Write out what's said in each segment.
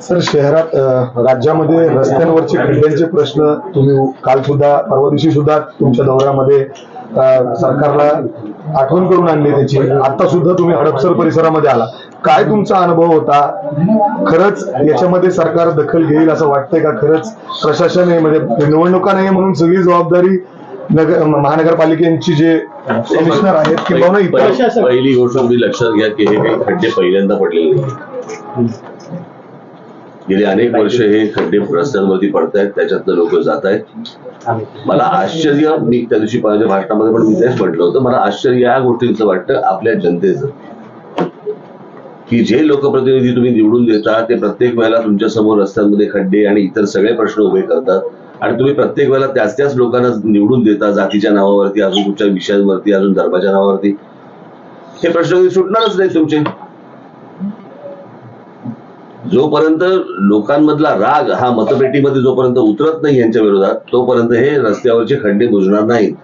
Sir शहरात राज्यामध्ये रस्त्यांवरचे खड्ड्यांचे प्रश्न तुम्ही काल सुद्धा परवा दिवशी सुद्धा तुमच्या दौऱ्यामध्ये सरकारला आठवण करून आणली त्याची. आता सुद्धा तुम्ही हडपसर परिसरामध्ये आला. काय तुमचा अनुभव होता? खरंच याच्यामध्ये सरकार दखल घेईल असं वाटतंय का? खरंच प्रशासन हे म्हणजे निवडणुका नाही म्हणून सगळी जबाबदारी नगर महानगरपालिकेची जे कमिशनर आहेत किंवा पहिली पहिली- गोष्ट तुम्ही लक्षात घ्या की हे काही खड्डे पहिल्यांदा पडलेले गेली अनेक वर्ष हे खड्डे रस्त्यांवरती पडतायत त्याच्यातनं लोक जात आहेत मला आश्चर्य मी त्या दिवशी माझ्या भाषणामध्ये पण मी तेच म्हटलं होतं मला आश्चर्य या गोष्टींचं वाटतं आपल्या जनतेचं. की जे लोकप्रतिनिधी तुम्ही निवडून देता ते प्रत्येक वेळेला तुमच्यासमोर रस्त्यांमध्ये खड्डे आणि इतर सगळे प्रश्न उभे करतात. आणि तुम्ही प्रत्येक वेळेला त्याच त्याच लोकांना निवडून देता जातीच्या नावावरती अजून कुठच्या विषयांवरती अजून धर्माच्या नावावरती. हे प्रश्न सुटणारच नाही तुमचे. जोपर्यंत लोकांमधला राग हा मतपेटीमध्ये जोपर्यंत उतरत नाही यांच्या विरोधात तोपर्यंत हे रस्त्यावरचे खड्डे बुजणार नाहीत.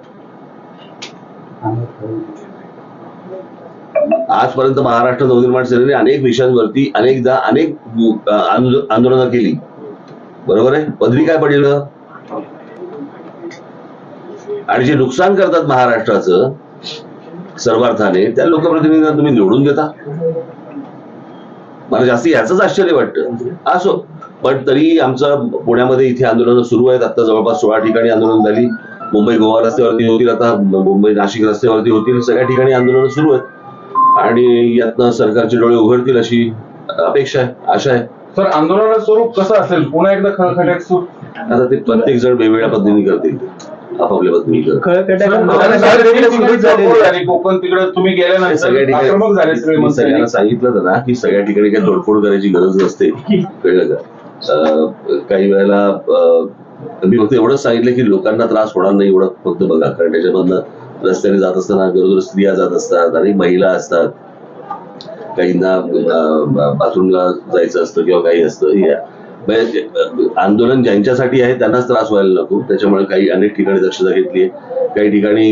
आजपर्यंत महाराष्ट्र नवनिर्माण सेनेने अनेक विषयांवरती अनेकदा अनेक आंदोलनं केली. बरोबर आहे? पदवी काय पडलेलं आणि जे नुकसान करतात महाराष्ट्राचं सर्वार्थाने त्या लोकप्रतिनिधींना तुम्ही निवडून देता. मला जास्ती याच आश्चर्य वाटतं. असो पण तरी आमचं पुण्यामध्ये इथे आंदोलनं सुरू आहेत. आता जवळपास सोळा ठिकाणी आंदोलन झाली. मुंबई गोवा रस्त्यावरती होतील आता. मुंबई नाशिक रस्त्यावरती होतील. सगळ्या ठिकाणी आंदोलनं सुरू आहेत. आणि यातनं सरकारचे डोळे उघडतील अशी अपेक्षा आहे आशा आहे. सर आंदोलनाचं स्वरूप कसं असेल? पुन्हा एकदा खळखळ्यात आता ते प्रत्येक जण वेगवेगळ्या पद्धतीने करतील. आपापल्या. कोकण तिकडे तुम्ही हे गेल्यानंतर सगळ्यांना सांगितलं ना की सगळ्या ठिकाणी काही तोडफोड करायची गरज नसते. कळलं का? अं, काही वेळेला मी फक्त एवढंच सांगितलं की लोकांना त्रास होणार नाही एवढं फक्त बघा. कारण त्याच्यामधनं रस्त्याने जात असताना गरोदर स्त्रिया जात असतात आणि महिला असतात. काहींना बाथरूमला जायचं असतं किंवा काही असतं. या आंदोलन ज्यांच्यासाठी आहे त्यांनाच त्रास व्हायला नको. त्याच्यामुळे काही अनेक ठिकाणी दक्षता घेतली आहे काही ठिकाणी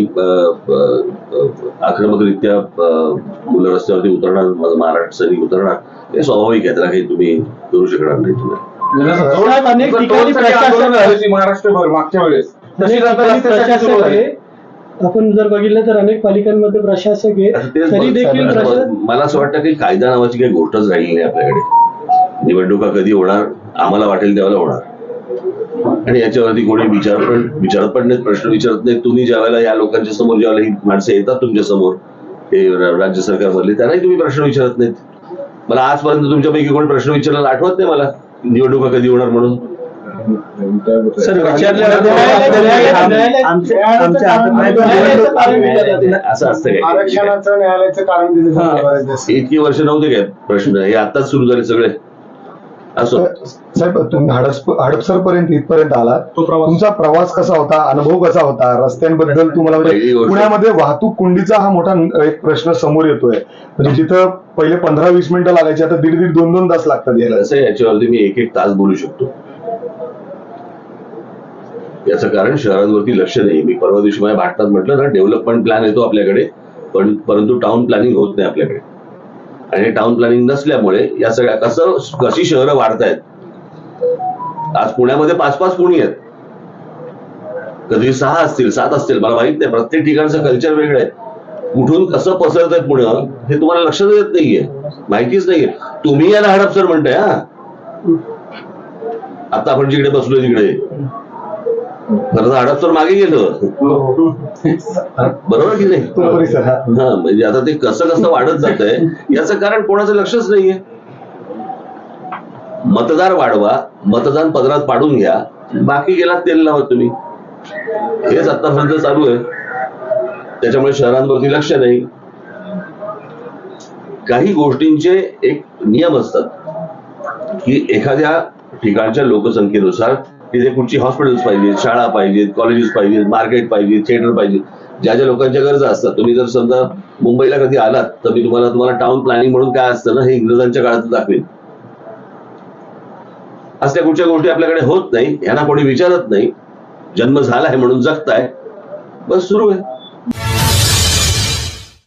आक्रमकरित्या मुलं रस्त्यावरती उतरणार माझं महाराष्ट्र सैनिक उतरणार हे स्वाभाविक आहे. त्याला काही तुम्ही करू शकणार नाही तुम्ही. म्हणजे महाराष्ट्रभर मागच्या वेळेस. आपण जर बघितलं तर अनेक पालिकांमध्ये प्रशासक आहे तरी देखील मला असं वाटतं की कायदा नावाची काही गोष्टच राहिली नाही आपल्याकडे. निवडणुका कधी होणार आम्हाला वाटेल त्यावेळेला होणार आणि याच्यावरती कोणी विचार पण विचारत पण नाहीत प्रश्न विचारत नाहीत तुम्ही ज्या वेळेला या लोकांच्या समोर ज्या वेळेला ही माणसं येतात तुमच्यासमोर हे राज्य सरकारमधले त्यांनाही तुम्ही प्रश्न विचारत नाहीत मला आजपर्यंत तुमच्यापैकी कोणी प्रश्न विचारला आठवत नाही मला निवडणुका कधी होणार म्हणून नाही. असं असतं काय. इतकी वर्ष नव्हते काय प्रश्न हे आताच सुरू झाले सगळे असो. साहेब तुम्ही हडपसर पर्यंत इथपर्यंत आला तो प्रवास. तुमचा प्रवास कसा होता? अनुभव कसा होता? रस्त्यांबद्दल तुम्हाला म्हणजे पुण्यामध्ये वाहतूक कोंडीचा हा मोठा एक प्रश्न समोर येतोय. म्हणजे जिथं पहिले पंधरा वीस मिनिटं लागायची आता दीड दीड दोन दोन तास लागतात यायला. कसं आहे, याच्यावरती मी एक एक तास बोलू शकतो. याचं कारण शहरांवरती लक्ष नाही मी परवा दिवशी माझ्या भाषणात म्हटलं ना डेव्हलपमेंट प्लॅन येतो आपल्याकडे पण परंतु टाउन प्लॅनिंग होत नाही आपल्याकडे. आणि टाउन प्लॅनिंग नसल्यामुळे या सगळ्या कसं कशी शहरं वाढतायत? आज पुण्यामध्ये पाच पाच पुणी आहेत. कधी सहा असतील सात असतील मला माहीत नाही. प्रत्येक ठिकाणचं कल्चर वेगळं आहे. कुठून कसं पसरत आहे पुणे हे तुम्हाला लक्षात येत नाहीये. माहितीच नाहीये. तुम्ही याला हडपसर म्हणताय हा? आता आपण जिकडे बसलोय तिकडे. खरं तर मागे गेलं. बरोबर की नाही? हा हा म्हणजे आता ते कसं कसं वाढत जात आहे याचं कारण कोणाचं लक्षच नाहीये. मतदार वाढवा मतदान पदरात पाडून घ्या बाकी गेला तेल लावा तुम्ही. हेच आतापर्यंत चालू आहे. त्याच्यामुळे शहरांवरती लक्ष नाही. काही गोष्टींचे एक नियम असतात की एखाद्या ठिकाणच्या लोकसंख्येनुसार तिथे कुठची हॉस्पिटल्स पाहिजेत शाळा पाहिजेत कॉलेजेस पाहिजेत मार्केट पाहिजे थिएटर पाहिजे ज्या ज्या लोकांच्या गरजा असतात. तुम्ही जर समजा मुंबईला कधी आलात तर मी तुम्हाला तुम्हाला टाउन प्लॅनिंग म्हणून काय असतं ना हे इंग्रजांच्या काळात दाखवेन असल्या कुठच्या गोष्टी आपल्याकडे होत नाही यांना कोणी विचारत नाही. जन्म झाला आहे म्हणून जगताय. बस सुरू आहे.